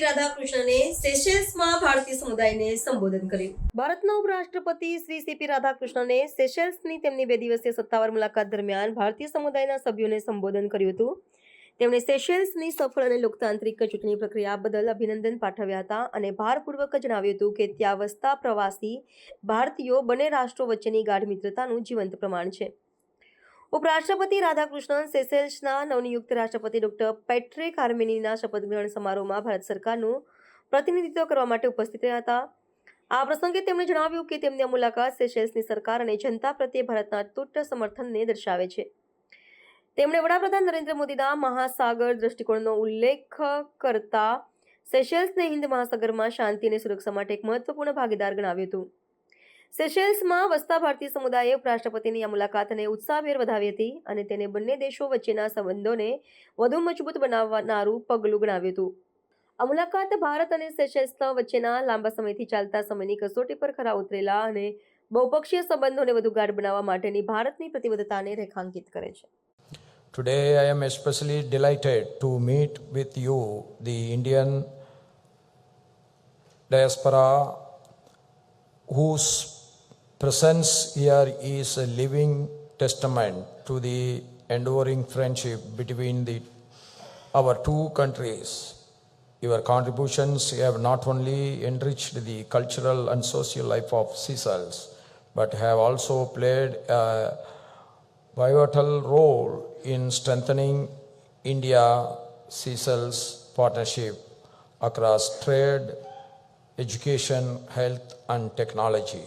રાધાકૃષ્ણને સેશેલ્સમાં ભારતીય સમુદાયને સંબોધન કર્યું. ભારતના ઉપરાષ્ટ્રપતિ શ્રી સીપી રાધાકૃષ્ણને સેશેલ્સની તેમની બે દિવસીય સત્તાવાર મુલાકાત દરમિયાન ભારતીય સમુદાયના સભ્યોને સંબોધન કર્યું હતું. તેમણે સેશેલ્સની સફળ અને લોકતાંત્રિક ચૂંટણી પ્રક્રિયા બદલ અભિનંદન પાઠવ્યા હતા અને ભારપૂર્વક જણાવ્યું હતું કે ત્યાં વસતા પ્રવાસી ભારતીયો બંને રાષ્ટ્રો વચ્ચેની ગાઢ મિત્રતાનું જીવંત પ્રમાણ છે. ઉપરાષ્ટ્રપતિ રાધાકૃષ્ણન સેસેલ્સના નવનિયુક્ત રાષ્ટ્રપતિ ડોક્ટર પેટ્રિક આર્મેનીના શપથગ્રહણ સમારોહમાં ભારત સરકારનું પ્રતિનિધિત્વ કરવા માટે ઉપસ્થિત રહ્યા હતા. આ પ્રસંગે તેમણે જણાવ્યું કે તેમની આ મુલાકાત સેશેલ્સની સરકાર અને જનતા પ્રત્યે ભારતના તૂટ સમર્થનને દર્શાવે છે. તેમણે વડાપ્રધાન નરેન્દ્ર મોદીના મહાસાગર દ્રષ્ટિકોણનો ઉલ્લેખ કરતા સેશેલ્સને હિન્દ મહાસાગરમાં શાંતિ અને સુરક્ષા માટે એક મહત્વપૂર્ણ ભાગીદાર ગણાવ્યું હતું. સેશેલ્સમાં વસતા ભારતીય સમુદાયે ઉપરાષ્ટ્રપતિની આ મુલાકાતને ઉત્સાહભેર વધાવી હતી અને તેને બંને દેશો વચ્ચેના સંબંધોને વધુ મજબૂત બનાવનારું પગલું ગણાવ્યું હતું. આ મુલાકાત ભારત અને સેશેલ્સ વચ્ચેના લાંબા સમયથી ચાલતા સમયની કસોટી પર ખરા ઉતરેલા અને બહુપક્ષીય સંબંધોને વધુ ગાઢ બનાવવા માટેની ભારતની પ્રતિબદ્ધતાને રેખાંકિત કરે છે. Today I am especially delighted to meet with you the Indian diaspora whose presence here is a living testament to the enduring friendship between the, our two countries. Your contributions have not only enriched the cultural and social life of Seychelles, but have also played a pivotal role in strengthening India Seychelles partnership across trade, education, health, and technology.